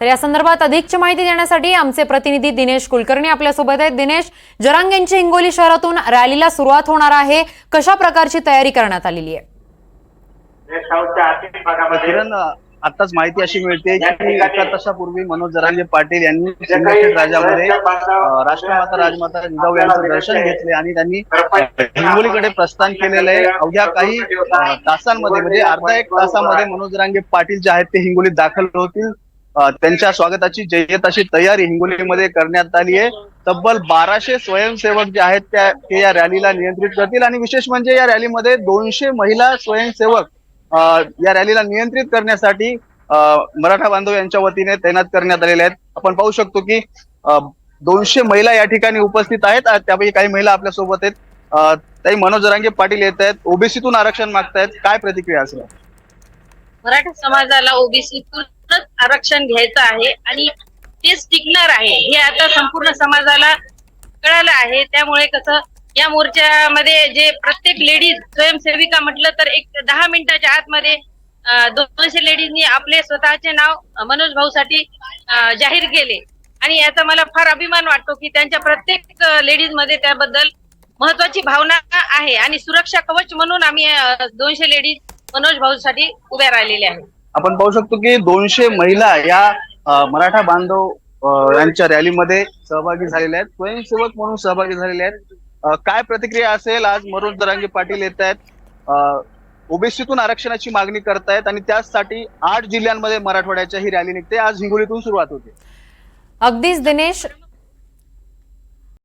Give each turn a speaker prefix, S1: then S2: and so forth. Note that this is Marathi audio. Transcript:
S1: तर या संदर्भात अधिकची माहिती देण्यासाठी आमचे प्रतिनिधी दिनेश कुलकर्णी आपल्यासोबत आहेत. दिनेश जरांगेंची हिंगोली शहरातून रॅलीला सुरुवात होणार आहे. कशा प्रकारची तयारी करण्यात आलेली आहे?
S2: किरण आताच माहिती अशी मिळते की एका तासापूर्वी मनोज जरांगे पाटील यांनी सिंदखेड राजामध्ये राष्ट्रमाता राजमाता जिजाऊ यांचं दर्शन घेतले आणि त्यांनी हिंगोलीकडे प्रस्थान केलेलं आहे. अवघ्या काही तासांमध्ये म्हणजे अर्धा एक तासामध्ये मनोज जरांगे पाटील जे आहेत ते हिंगोलीत दाखल होतील. त्यांच्या स्वागताची जय्यत अशी तयारी हिंगोलीमध्ये करण्यात आली आहे. तब्बल बाराशे स्वयंसेवक जे आहेत त्या ते या रॅलीला नियंत्रित करतील. आणि विशेष म्हणजे या रॅलीमध्ये दोनशे महिला स्वयंसेवक या रॅलीला नियंत्रित करण्यासाठी मराठा बांधव यांच्या वतीने तैनात करण्यात आलेले आहेत. आपण पाहू शकतो की दोनशे महिला या ठिकाणी उपस्थित आहेत. त्यापैकी काही महिला आपल्यासोबत आहेत ताई मनोज जरांगे पाटील येत आहेत. ओबीसीतून आरक्षण मागतायत. काय प्रतिक्रिया असेल?
S3: मराठा समाजाला ओबीसीतून आरक्षण घ्यायचं आहे आणि तेच टिकणार आहे. हे आता संपूर्ण समाजाला कळालं आहे. त्यामुळे कसं या मोर्चामध्ये जे प्रत्येक लेडीज स्वयंसेविका म्हटलं तर एक दहा मिनिटाच्या आतमध्ये दोनशे लेडीजनी आपले स्वतःचे नाव मनोज भाऊसाठी जाहीर केले. आणि याचा मला फार अभिमान वाटतो की त्यांच्या प्रत्येक लेडीजमध्ये त्याबद्दल महत्वाची भावना आहे. आणि सुरक्षा कवच म्हणून आम्ही दोनशे लेडीज मनोज भाऊसाठी उभ्या राहिलेल्या आहेत.
S2: आपण पाहू शकतो की दोनशे महिला या मराठा बांधव यांच्या रॅलीमध्ये सहभागी झालेल्या आहेत. स्वयंसेवक म्हणून सहभागी झालेले आहेत. काय प्रतिक्रिया असेल? आज मनोज दरांगे पाटील येत आहेत. ओबीसीतून आरक्षणाची मागणी करतायत आणि त्याचसाठी आठ जिल्ह्यांमध्ये मराठवाड्याच्या ही रॅली निघते. आज हिंगोलीतून सुरुवात होते.
S1: अगदीच दिनेश